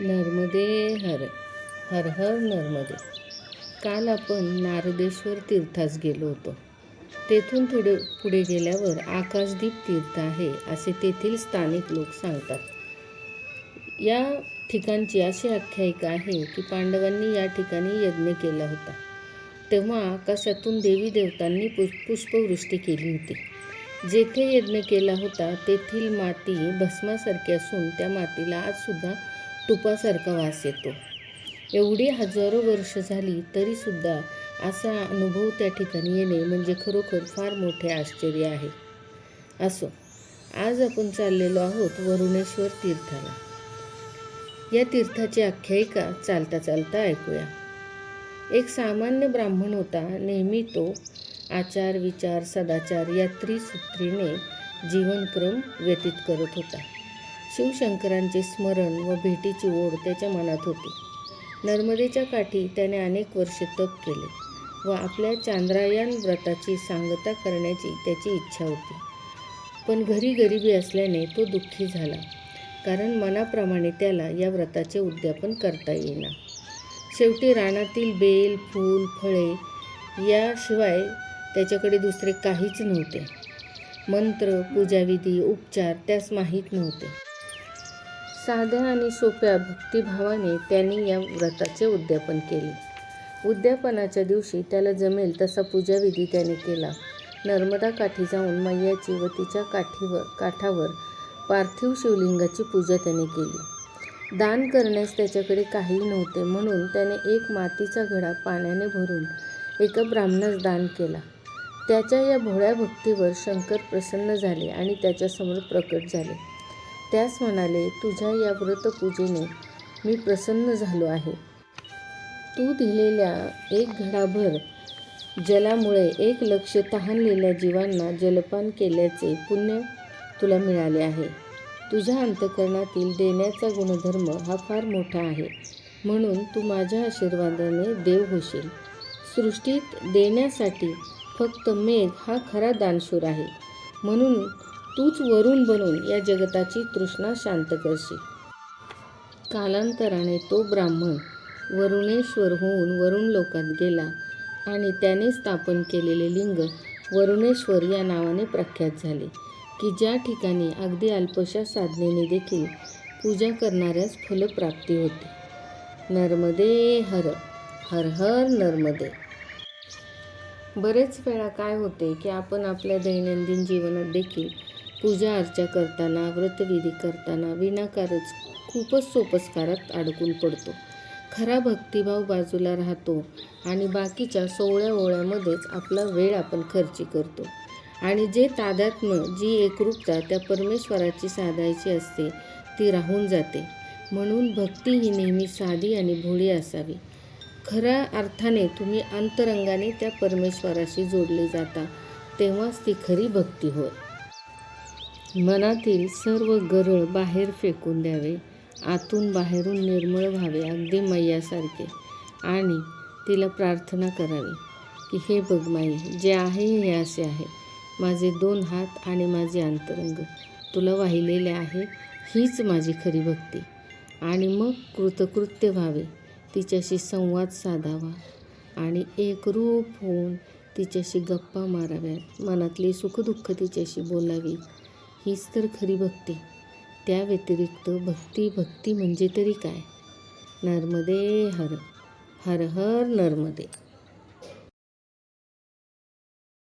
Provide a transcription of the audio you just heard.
नर्मदे हर हर हर नर्मदे. काल आपण नारदेश्वर तीर्थास गेलो होतो. तेथून थोडे पुढे गेल्यावर आकाशदीप तीर्थ आहे असे तेथील स्थानिक लोक सांगतात. या ठिकाणची अशी आख्यायिका आहे की पांडवांनी या ठिकाणी यज्ञ केला होता. तेव्हा आकाशातून देवी देवतांनी पुष पुष्पवृष्टी केली होती. जेथे यज्ञ केला होता तेथील माती भस्मासारखी असून त्या मातीला आजसुद्धा तुपासारखा वास येतो. एवढी हजारो वर्ष झाली तरीसुद्धा असा अनुभव त्या ठिकाणी येणे म्हणजे खरोखर फार मोठे आश्चर्य आहे. असो आज आपण चाललेलो आहोत वरुणेश्वर तीर्थाला. या तीर्थाची आख्यायिका चालता चालता ऐकूया. एक सामान्य ब्राह्मण होता नेहमी तो आचार विचार सदाचार या त्रिसूत्रीने जीवनक्रम व्यतीत करत होता. शिवशंकरांचे स्मरण व भेटीची ओढ त्याच्या मनात होती. नर्मदेच्या काठी त्याने अनेक वर्षे तप केले व आपल्या चांद्रायण व्रताची सांगता करण्याची त्याची इच्छा होती. पण घरी गरिबी असल्याने तो दुःखी झाला कारण मनाप्रमाणे त्याला या व्रताचे उद्यापन करता येईना. शेवटी रानातील बेल फूल फळे याशिवाय त्याच्याकडे दुसरे काहीच नव्हते. मंत्र पूजाविधी उपचार त्यास माहीत नव्हते. साध्या आणि सोप्या भक्तिभावाने त्यांनी या व्रताचे उद्यापन केले. उद्यापनाच्या दिवशी त्याला जमेल तसा पूजाविधी त्याने केला. नर्मदा काठी जाऊन मैयाची व तिच्या काठीवर काठावर पार्थिव शिवलिंगाची पूजा त्याने केली. दान करण्यास त्याच्याकडे काहीही नव्हते म्हणून त्याने एक मातीचा घडा पाण्याने भरून एका ब्राह्मणास दान केला. त्याच्या या भोळ्या भक्तीवर शंकर प्रसन्न झाले आणि त्याच्यासमोर प्रकट झाले. त्यास म्हणाले तुझ्या या व्रतपूजेने मी प्रसन्न झालो आहे. तू दिलेल्या एक घडाभर जलामुळे एक लक्ष तहानलेल्या जीवांना जलपान केल्याचे पुण्य तुला मिळाले आहे. तुझ्या अंतकरणातील देण्याचा गुणधर्म हा फार मोठा आहे. म्हणून तू माझ्या आशीर्वादाने देव होशील. सृष्टीत देण्यासाठी फक्त मेघ हा खरा दानशूर आहे. म्हणून तूच वरून बनून या जगताची तृष्णा शांत करशील. कालांतराने तो ब्राह्मण वरुणेश्वर होऊन वरुण लोकात गेला आणि त्याने स्थापन केलेले लिंग वरुणेश्वर या नावाने प्रख्यात झाले की ज्या ठिकाणी अगदी अल्पशा साधनेने देखील पूजा करणाऱ्यास फलप्राप्ती होते. नर्मदे हर हर हर नर्मदे. बरेच वेळा काय होते की आपण आपल्या दैनंदिन जीवनात देखील पूजा अर्चा करताना व्रतविधी करताना विनाकारच खूपच सोपस्कारात अडकून पडतो. खरा भक्तिभाव बाजूला राहतो आणि बाकीच्या सोवळ्या ओळ्यामध्येच आपला वेळ आपण खर्ची करतो. आणि जे तादात्म्य जी एकरूपता त्या परमेश्वराची साधायची असते ती राहून जाते. म्हणून भक्ती ही नेहमी साधी आणि भोळी असावी. खऱ्या अर्थाने तुम्ही अंतरंगाने त्या परमेश्वराशी जोडले जाता तेव्हाच ती खरी भक्ती होय. मनातील सर्व गरळ बाहेर फेकून द्यावे. आतून बाहेरून निर्मळ व्हावे अगदी मैयासारखे. आणि तिला प्रार्थना करावी की हे बघ माई जे आहे हे असे आहे. माझे दोन हात आणि माझे अंतरंग. तुला वाहिलेले आहे हीच माझी खरी भक्ती. आणि मग कृतकृत्य व्हावे. तिच्याशी संवाद साधावा. आणि एकरूप होऊन तिच्याशी गप्पा माराव्यात मनातली सुखदुःख तिच्याशी बोलावी. हीच तर खरी भक्ती. त्या व्यतिरिक्त भक्ती भक्ती म्हणजे तरी काय? नर्मदे हर हर हर नर्मदे.